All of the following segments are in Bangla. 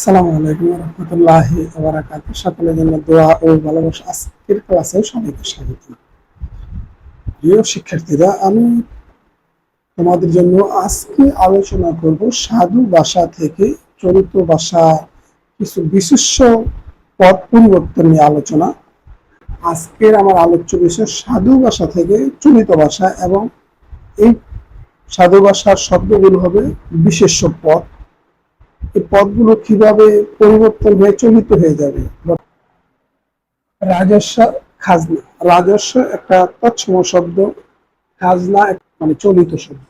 আসসালামু আলাইকুম রহমতুল্লাহি ওবারাকাত সকলের জন্য দোয়া ও ভালোবাসা আজকের ক্লাসে সবাইকে স্বাগত। প্রিয় শিক্ষার্থীরা, আমি তোমাদের জন্য আজকে আলোচনা করব সাধু ভাষা থেকে চরিত্র ভাষা কিছু বিশিষ্ট পদ পরিবর্তন নিয়ে আলোচনা। আজকের আমার আলোচ্য বিষয় সাধু ভাষা থেকে চলিত ভাষা এবং এই সাধু ভাষার শব্দগুলো হবে বিশেষ্য পদ। এই পদগুলো কীভাবে পরিবর্তন হয়ে চলিত হয়ে যাবে? রাজস্ব খাজনা। রাজস্ব একটা তৎসম শব্দ, খাজনা মানে চলিত শব্দ।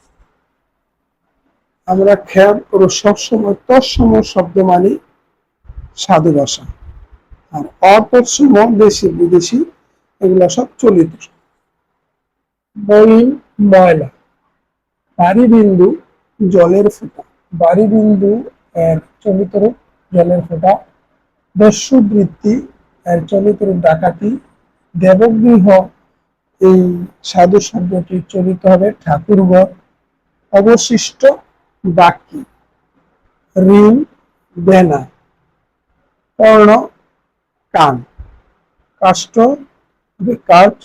আমরা খেয়াল করো, সবসময় তৎসম শব্দ মানে সাধু ভাষা। আর অতৎসম দেশি, বিদেশি, এগুলো সব চলিত মলিন ময়লা। বাড়ি বিন্দু জলের ফুটা। বাড়ি বিন্দু এর চলিত রূপ জলের ফোঁটা দস্যুবৃত্তি এর চলিত রূপ ডাকাতি, দেবগৃহ, এই সাধু শব্দটি চলিত হবে ঠাকুরঘর, অবশিষ্ট বাক্যি ঋণ, বেনা, কর্ণ, কান, কাষ্ঠ হবে কাঠ,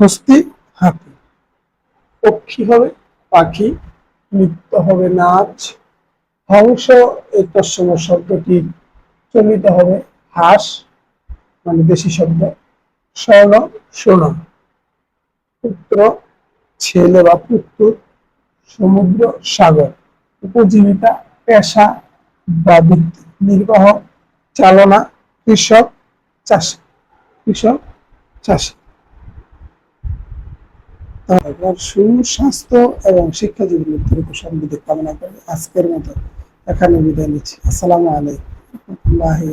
হস্তি, হাতি। পক্ষী হবে, পাখি, নৃত্য হবে নাচ হংস এই তৎসম শব্দটি চলিত হবে হাস মানে দেশি শব্দ, স্বর্ণ সোনা পুত্র, ছেলে বা পুত্র, সমুদ্র, সাগর। উপজীবিকা, পেশা বা বৃত্তি, নির্বাহ, চালনা, কৃষক, চাষি। কৃষক, চাষি। সুস্বাস্থ্য এবং শিক্ষা জীবনের সমৃদ্ধি কামনা করে আজকের মতো। এখানে বিদায় নিচ্ছি। আসসালামু আলাইকুম। রহমতুল্লাহি